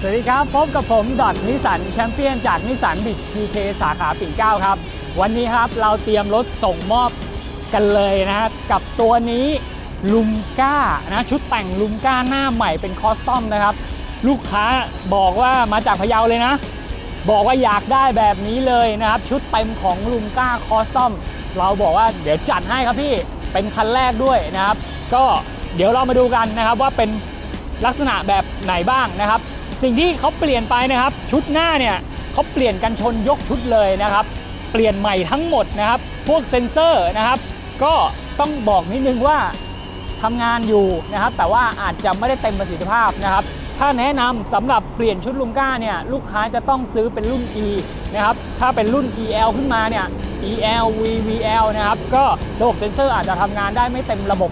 สวัสดีครับ พบกับผมดอทนิสันแชมเปี้ยนจากนิสันบิดพีเคสาขาปิ่นเกล้าครับ วันนี้ครับเราเตรียมรถส่งมอบกันเลยนะครับ กับตัวนี้ลุมก้านะชุดแต่งลุมก้าหน้าใหม่เป็นคอสตอมนะครับ ลูกค้าบอกว่ามาจากพะเยาเลยนะ บอกว่าอยากได้แบบนี้เลยนะครับ ชุดเต็มของลุมก้าคอสตอมเราบอกว่าเดี๋ยวจัดให้ครับพี่เป็นคันแรกด้วยนะครับ ก็เดี๋ยวเรามาดูกันนะครับว่าเป็นลักษณะแบบไหนบ้างนะครับ สิ่งที่เขาเปลี่ยนไปนะครับ ชุดหน้าเนี่ยเขาเปลี่ยนกันชนยกชุดเลยนะครับ เปลี่ยนใหม่ทั้งหมดนะครับ พวกเซ็นเซอร์นะครับ ก็ต้องบอกนิดนึงว่าทำงานอยู่นะครับ แต่ว่าอาจจะไม่ได้เต็มประสิทธิภาพนะครับ ถ้าแนะนำสำหรับเปลี่ยนชุดลุงก้าเนี่ยลูกค้าจะต้องซื้อเป็นรุ่น E นะครับ ถ้าเป็นรุ่น EL ขึ้นมาเนี่ย EL VVL นะครับ ก็ระบบเซ็นเซอร์อาจจะทำงานได้ไม่เต็มระบบ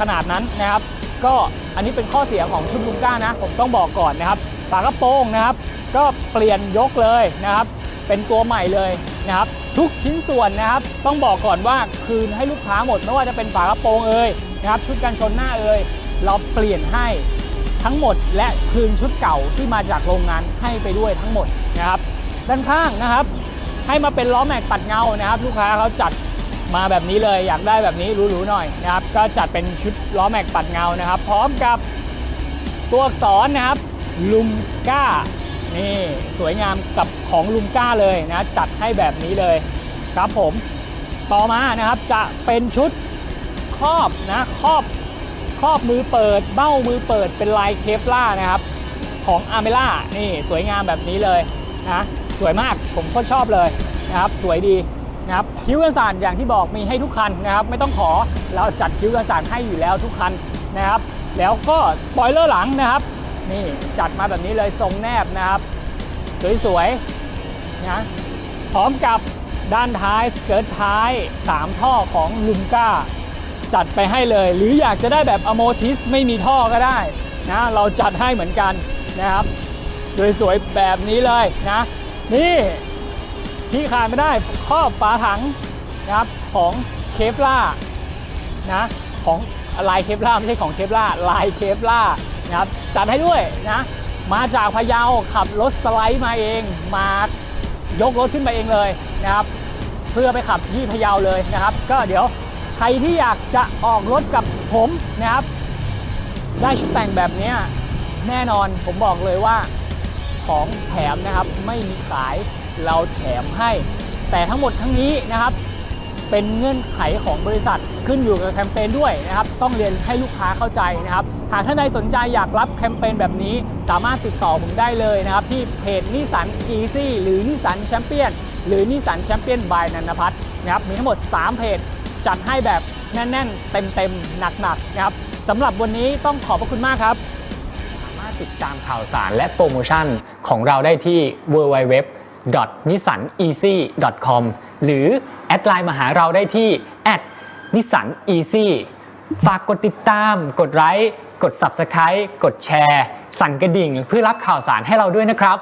ขนาดนั้นนะครับ ก็อันนี้เป็นข้อเสียของชุดลุงก้านะ ผมต้องบอกก่อนนะครับฝากระโปรงนะครับ ก็เปลี่ยนยกเลยนะครับ เป็นตัวใหม่เลยนะครับ ทุกชิ้นส่วนนะครับ ต้องบอกก่อนว่าคืนให้ลูกค้าหมดไม่ว่าจะเป็นฝากระโปรงเอ่ยนะครับ ชุดกันชนหน้าเอ่ยเราเปลี่ยนให้ทั้งหมด และคืนชุดเก่าที่มาจากโรงงานให้ไปด้วยทั้งหมดนะครับ ด้านข้างนะครับ ให้มาเป็นล้อแม็กปัดเงานะครับ ลูกค้าเขาจัด มาแบบนี้เลยอยากได้แบบนี้หรูๆหน่อยนะครับ ก็จัดเป็นชุดล้อแม็กปัดเงานะครับ พร้อมกับตัวอักษรนะครับลุมก้านี่สวยงามกับของลุมก้าเลยนะจัดให้แบบนี้เลยครับผมต่อมานะครับจะเป็นชุดครอบนะครอบครอบมือเปิด เบ้ามือเปิดเป็นลายเคปล่านะครับของอาร์เมล่านี่สวยงามแบบนี้เลยนะสวยมากผมก็ชอบเลยนะครับ สวยดี นะครับคิ้วกันสานอย่างที่บอกมีให้ทุกคันนะครับไม่ต้องขอเราจัดคิ้วกันสานให้อยู่แล้วทุกคันนะครับแล้วก็สปอยเลอร์หลังนะครับนี่จัดมาแบบนี้เลยทรงแนบนะครับ สวยๆนะพร้อมกับด้านท้ายสเกิร์ตท้าย 3 ท่อของลุมก้าจัดไปให้เลย หรืออยากจะได้แบบอโมทิสไม่มีท่อก็ได้นะเราจัดให้เหมือนกันนะครับสวยๆแบบนี้เลยนะนี่ ที่ขาดไม่ได้ครอบฝาถังนะครับของเคฟล่านะของลายเคปล่าไม่ใช่ของเคปล่าลายเคปล่านะครับจัดให้ด้วยนะมาจากพะเยาขับรถสไลด์มาเอง มายกรถขึ้นมาเองเลยนะครับ เพื่อไปขับที่พะเยาเลยนะครับ ก็เดี๋ยวใครที่อยากจะออกรถกับผมนะครับ ได้ชุดแต่งแบบนี้แน่นอนผมบอกเลยว่าของแถมนะครับไม่มีขาย เราแถมให้ แต่ทั้งหมดทั้งนี้นะครับ เป็นเงื่อนไขของบริษัทขึ้นอยู่กับแคมเปญด้วยนะครับ ต้องเรียนให้ลูกค้าเข้าใจนะครับ หากท่านใดสนใจอยากรับแคมเปญแบบนี้ สามารถติดต่อผมได้เลยนะครับ ที่เพจนิสัน Easy หรือนิสันแชมเปี้ยนหรือนิสันแชมเปี้ยนบายนันพัฒนะครับมีทั้งหมด 3 เพจจัดให้แบบแน่นๆ เต็มๆ หนักๆนะครับสำหรับวันนี้ต้องขอบพระคุณมากครับ สามารถติดตามข่าวสารและโปรโมชั่นของเราได้ที่ www.nissaneasy.com หรือแอดไลน์มาหาเราได้ที่ @nissaneasy ฝากกดติดตาม กดไลค์ กด Subscribe กดแชร์ สั่นกระดิ่ง เพื่อรับข่าวสารให้เราด้วยนะครับ